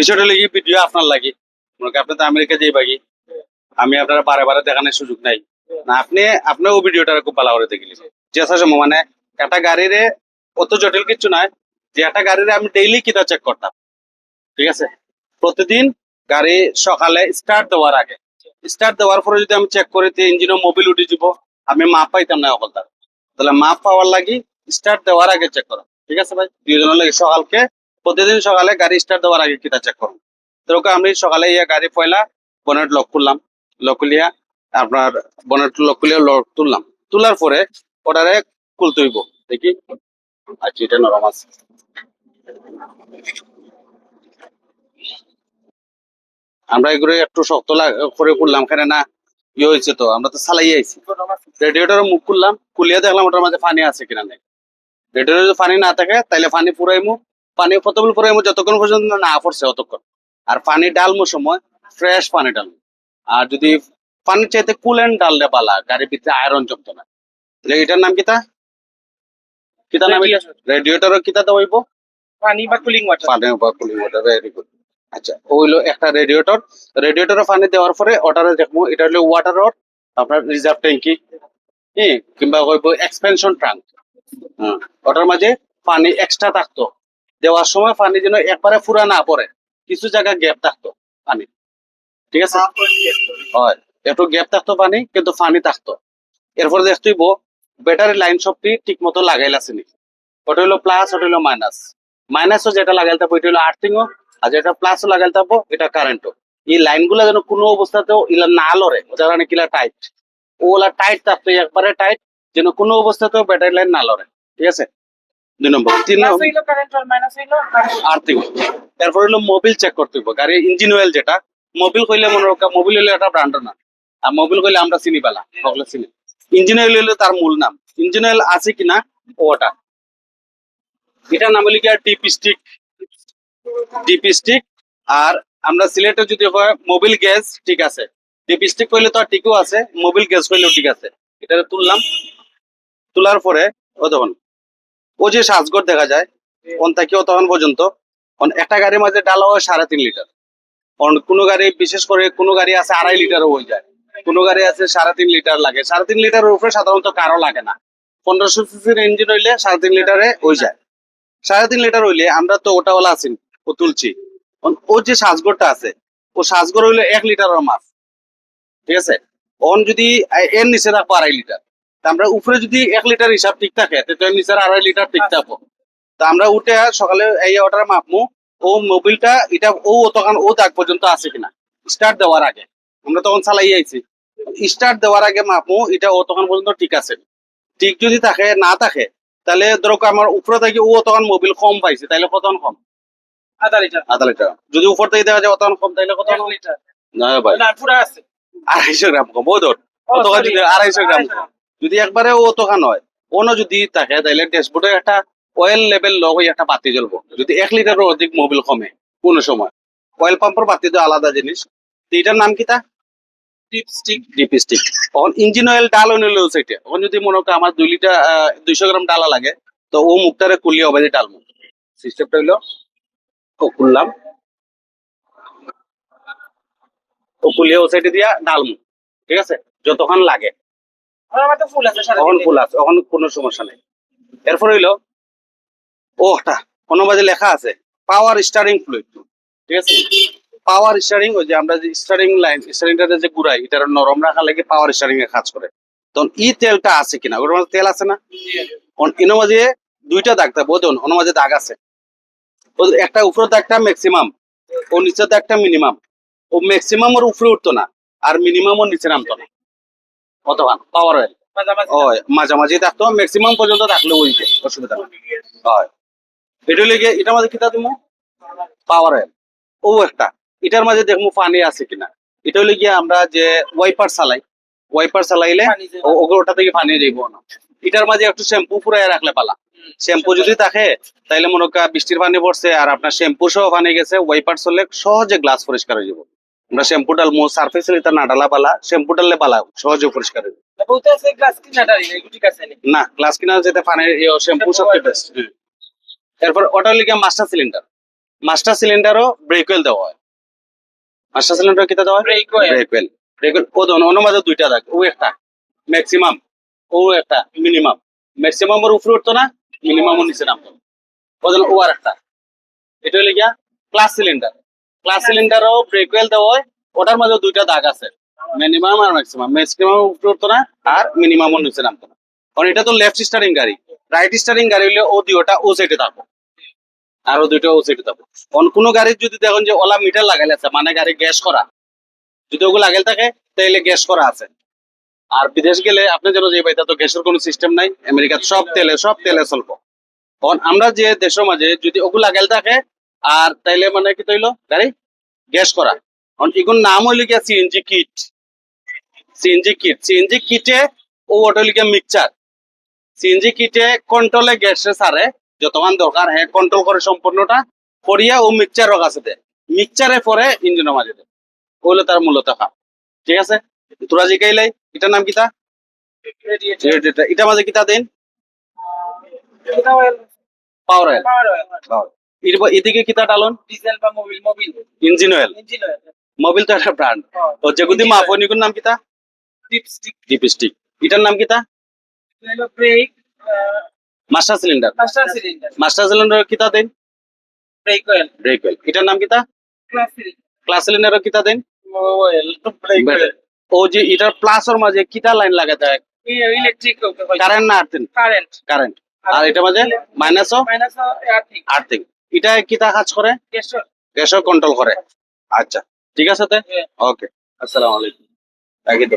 বিষয়টা লেগে ভিডিও আপনার লাগি। মনে আপনি তো আমেরিকা যাই বাকি আমি আপনার বারে বারে দেখানোর সুযোগ নাই। না, আপনি আপনার ও ভিডিওটা খুব ভালো করে দেখলি যেসা সময় মানে একটা গাড়িরে অত জটিল কিছু নয়, যে একটা গাড়িরে আমি ডেইলি কিটা চেক করতাম। ঠিক আছে? প্রতিদিন গাড়ি সকালে স্টার্ট দেওয়ার আগে। স্টার্ট দেওয়ার পরে যদি আমি চেক করি যে ইঞ্জিনও মোবিল উঠে যাব, আমি মাপ পাইতাম না অকলটা তাহলে মাপ পাওয়ার লাগি স্টার্ট দেওয়ার আগে চেক করো। ঠিক আছে ভাই? দুইজনের লাগে সকালকে প্রতিদিন সকালে গাড়ি স্টার্ট দেওয়ার আগে কিটা চেক করো তো আমি সকালে ইয়া গাড়ি পয়লা বনেট লক করলাম লক খুলিয়া আপনার বনেট লক খুলিয়া লক তুললাম। তোলার পরে ওটারে খুলতে হইব। দেখি। আচ্ছা এটা নরম আছে। আমরা এগুলো একটু শক্ত করে করলাম কেন না ইয়ে হয়েছে তো, আমরা তো চালাই আইছি। রেডিয়েটর মুখ খুললাম, খুলিয়া দেখলাম ওটার মাঝে পানি আছে কিনা নেই। রেডিয়েটর যদি পানি না থাকে তাহলে পানি পুরাইমু। পানি প্রথমে পুরাইমু যতক্ষণ পর্যন্ত না পড়ছে ততক্ষণ আর পানি ডালমু সময় ফ্রেশ পানি ডালমু আর যদি পানির চাইতে কুলেন ডাললে বালা গাড়ির ভিতরে আয়রন জমতো না এটার নাম কিতা? কিতা নাম রেডিয়েটর কিতা দেওয়াইব পানি বা কুলিং ওয়াটার পানি বা কুলিং ওয়াটার ভেরি গুড আচ্ছা ও হইল একটা রেডিয়েটর রেডিয়েটরে পানি দেওয়ার পরে ওটারে দেখব এটা হলো ওয়াটার আপনার রিজার্ভ ট্যাঙ্কি হ্যাঁ কিংবা হইব এক্সপেনশন ট্যাঙ্ক হ্যাঁ ওটার মাঝে পানি এক্সট্রা থাকতো। দেওয়ার সময় পানি যেন একবারে ফুরা না পড়ে। কিছু জায়গা গ্যাপ থাকতো পানি। ঠিক আছে? হয়। একটু গ্যাপ থাকতো পানি, কিন্তু পানি থাকতো। এরপরে দেখতেইব ব্যাটারি লাইন সবটি ঠিক মতো লাগাইলাছে নি। ওটা হলো প্লাস ওটা হলো মাইনাস মাইনাসও যেটা লাগাইল থাকব, এটা হলো আর্থিংও আর যেটা প্লাসও লাগাইল থাকব, এটা কারেন্টও এই লাইনগুলো যেন কোনো অবস্থাতেও ইলা না লড়ে যারা নাকি টাইট ওগুলা টাইট থাকতো একবারে টাইট যেন কোনো অবস্থাতেও ব্যাটারি লাইন না লড়ে। ঠিক আছে? দুই নম্বর। তিন প্লাস নম্বর। হইল কারেন্ট আর মাইনাস হইল আর্থিং তারপর হলো মোবিল চেক করতে হবে গাড়ির ইঞ্জিন অয়েল যেটা মোবিল কইলে মনে রাখা মোবিল হইলে একটা ব্র্যান্ড না। আর মোবিল কইলে আমরা চিনি পেলা সকলে চিনি। ইঞ্জিন অয়েল হইলে তার মূল নাম। ইঞ্জিন অয়েল আছে কিনা ওটা। এটা নাম হলো কি আর ডিপ স্টিক ডিপ স্টিক আর আমরা সিলেটে যদি হয় মোবিল গ্যাস ঠিক আছে। ডিপ স্টিক কইলে তো ঠিকও আছে মোবিল গ্যাস কইলেও ঠিক আছে। এটা তুললাম। তোলার পরে ও তখন ও যে সাজগর দেখা যায় কোন থেকেও তখন পর্যন্ত অন- একটা গাড়ির মাঝে ডালা হয় সাড়ে তিন লিটার। কারণ কোনো গাড়ি, বিশেষ করে কোনো গাড়ি আছে আড়াই লিটারও হয়ে যায়। কোনো গাড়ি আছে সাড়ে তিন লিটার লাগে। সাড়ে তিন লিটারের উপরে সাধারণত কারও লাগে না। পনেরোশো সিসির ইঞ্জিন হইলে সাড়ে তিন লিটারে হয়ে যায়। সাড়ে তিন লিটার হইলে আমরা তো ওটাওয়ালা আছি, ও তুলছি। ও যে সাজগরটা আছে, ও সাজগর হইলে এক লিটারের মাছ ঠিক আছে? অন যদি এর নিচে রাখব আড়াই লিটার। আমরা উপরে যদি এক লিটার হিসাব ঠিক থাকে তো নিচে আড়াই লিটার ঠিক থাকব। তা আমরা উঠে সকালে এই অর্ডার মাপমু ও মোবিলটা এটা ও তখন ও দাগ পর্যন্ত আছে কিনা স্টার্ট দেওয়ার আগে। আমরা তখন চালাই আইছি। স্টার্ট দেওয়ার আগে মাপমু এটা ও তখন পর্যন্ত ঠিক আছে। ঠিক যদি থাকে না থাকে তাহলে ধরো আমার উপরে থেকে ও তখন মোবিল কম পাইছে তাহলে কত কম? আধা লিটার। আধা লিটার। যদি উপর থেকে দেখা যায় তখন কম তাহলে কত এক লিটার। না ভাই। না পুরো আছে। আড়াইশো গ্রাম কম ও ধর। আড়াইশো গ্রাম কম। যদি একবারে ও তখন হয় অন্য যদি থাকে তাহলে ড্যাশবোর্ডে একটা অয়েল লেভেল লগ হয়ে একটা বাতি জ্বলবো। যদি এক লিটারের অধিক মোবিল কমে কোনো সময়। অয়েল পাম্পের বাতি তো আলাদা জিনিস। এটার নাম কি তা? ডিপ স্টিক ডিপ তখন ইঞ্জিন অয়েল ডাল নিলেও সেটা। তখন যদি মনে করো আমার দুই লিটার দুইশো গ্রাম ডালা লাগে, তো ও মুখটারে কুলিয়ে হবে যে ডালমু। সিস্টেমটা হইল ও খুললাম। ও কুলিয়ে ও সাইডে দিয়া ডালমু। ঠিক আছে? যতক্ষণ লাগে। মাথা ফুল আছে সারা তখন ফুল আছে তখন কোনো সমস্যা নেই। এরপর হইল ওটা কোনো মাঝে লেখা আছে পাওয়ার স্টারিং ফ্লুইড ঠিক আছে? পাওয়ার স্টারিং ওই যে আমরা যে স্টারিং লাইন স্টারিংটাতে যে এটা নরম রাখা লাগে পাওয়ার স্টারিং এ কাজ করে। তখন ই তেলটা আছে কিনা? ওর মাঝে তেল আছে না? এর মাঝে দুইটা দাগ থাকবে বোধন ওর মাঝে দাগ আছে। একটা উপরে দাগটা ম্যাক্সিমাম ও নিচে দাগটা মিনিমাম ও ম্যাক্সিমাম ওর উপরে উঠতো না আর মিনিমাম ওর নিচে নামতো না। কতক্ষণ পাওয়ার অয়েল মাঝামাঝি হয় মাঝামাঝি থাকতো ম্যাক্সিমাম পর্যন্ত থাকলে ওই অসুবিধা হয়। এটা লেগে এটার মাঝে কিতা তুমি পাওয়ার অয়েল ও একটা এটার মাঝে দেখব পানি আছে কিনা। এটা হলে গিয়ে আমরা যে ওয়াইপার চালাই ওয়াইপার চালাইলে ওটা থেকে পানি যাইব না। এটার মাঝে একটু শ্যাম্পু পুরাই রাখলে পালা। শ্যাম্পু যদি থাকে তাইলে মনে কর বৃষ্টির পানি পড়ছে আর আপনার শ্যাম্পু সহ পানি গেছে ওয়াইপার চললে সহজে গ্লাস পরিষ্কার হয়ে যাব। আমরা শ্যাম্পু ডালমো সার্ফেস লিটার না ডালা পালা শ্যাম্পু ডাললে পালা সহজে পরিষ্কার আছে নি গ্লাস কিনা যেতে পানির শ্যাম্পু সবচেয়ে বেস্ট এরপর ওটা লিখে মাস্টার সিলিন্ডার মাস্টার সিলিন্ডারও ব্রেক ওয়েল দেওয়া হয়। মাস্টার সিলিন্ডার কিতা দেওয়া হয়? Brake oil. Brake oil brake oil ও দন অন্য মাঝে দুইটা থাকে ও একটা ম্যাক্সিমাম ও একটা মিনিমাম ম্যাক্সিমাম এর উপরে উঠতো না মিনিমাম ও নিচে নামতো। ও দন ও আর একটা। এটা হলো গিয়া ক্লাস সিলিন্ডার ক্লাস সিলিন্ডারও ব্রেক ওয়েল দেওয়া হয়। ওটার মাঝে দুইটা দাগ আছে। মিনিমাম আর ম্যাক্সিমাম ম্যাক্সিমাম উপরে উঠতো না, আর মিনিমাম ও নিচে নামতো না। কারণ এটা তো লেফট স্টারিং গাড়ি। রাইট স্টারিং গাড়ি হলে ও দুইটা ও সাইডে থাকব। আরও দুইটা ও সাইডে থাকব। অন কোনো গাড়ির যদি দেখুন যে ওলা মিটার লাগাইলে আছে মানে গাড়ি গ্যাস করা। যদি ওগুলো লাগাইল থাকে তাহলে গ্যাস করা আছে। আর বিদেশ গেলে আপনি যেন যে পাইতা তো গ্যাসের কোনো সিস্টেম নাই। আমেরিকাত সব তেলে সব তেলে চলবো। কারণ আমরা যে দেশের মাঝে যদি ওগুলো লাগাইল থাকে আর তাইলে মানে কি তৈল? গাড়ি? গ্যাস করা। এগুন নাম হইলে গিয়া CNG kit CNG kit CNG কিটে ও ওটা লিখে মিক্সচার সিএনজি কিটে কন্ট্রোলে গ্যাসে সারে। যতক্ষণ দরকার হ্যাঁ কন্ট্রোল করে সম্পূর্ণটা করিয়া ও মিক্সচার কাছে দেয় মিক্সচারে পরে ইঞ্জিনের মাঝে দেয় ওগুলো তার মূলত কাম। ঠিক আছে? তোরা জিগাইলাই এটার নাম কিতা. এটা- মাঝে কিতা দেন? পাওয়ার অয়েল power oil, এদিকে কিতা ডালন? diesel বা Mobil Mobil. Engine oil engine oil Mobil তো একটা ব্র্যান্ড যেগুদি নাম কিতা ডিপস্টিক ডিপস্টিক এটার নাম কিতা brake master cylinder master cylinder master cylinder কিতা দেন? ব্রেক অয়েল ব্রেক অয়েল এটার নাম কিতা ক্লাস সিলিন্ডার ক্লাস সিলিন্ডার কিতা দেন? অয়েল ব্রেক অয়েল ও যে এটার প্লাসের মাঝে কিতা লাইন লাগাতে হয়? ইলেকট্রিক কারেন্ট না আর্থিং কারেন্ট কারেন্ট আর এটা মাঝে মাইনাসও মাইনাস আর্থিং আর্থিং এটা কি তা কাজ করে? গ্যাস গ্যাসও কন্ট্রোল করে। আচ্ছা ঠিক আছে তে? ওকে আসসালামু আলাইকুম। রাখি তো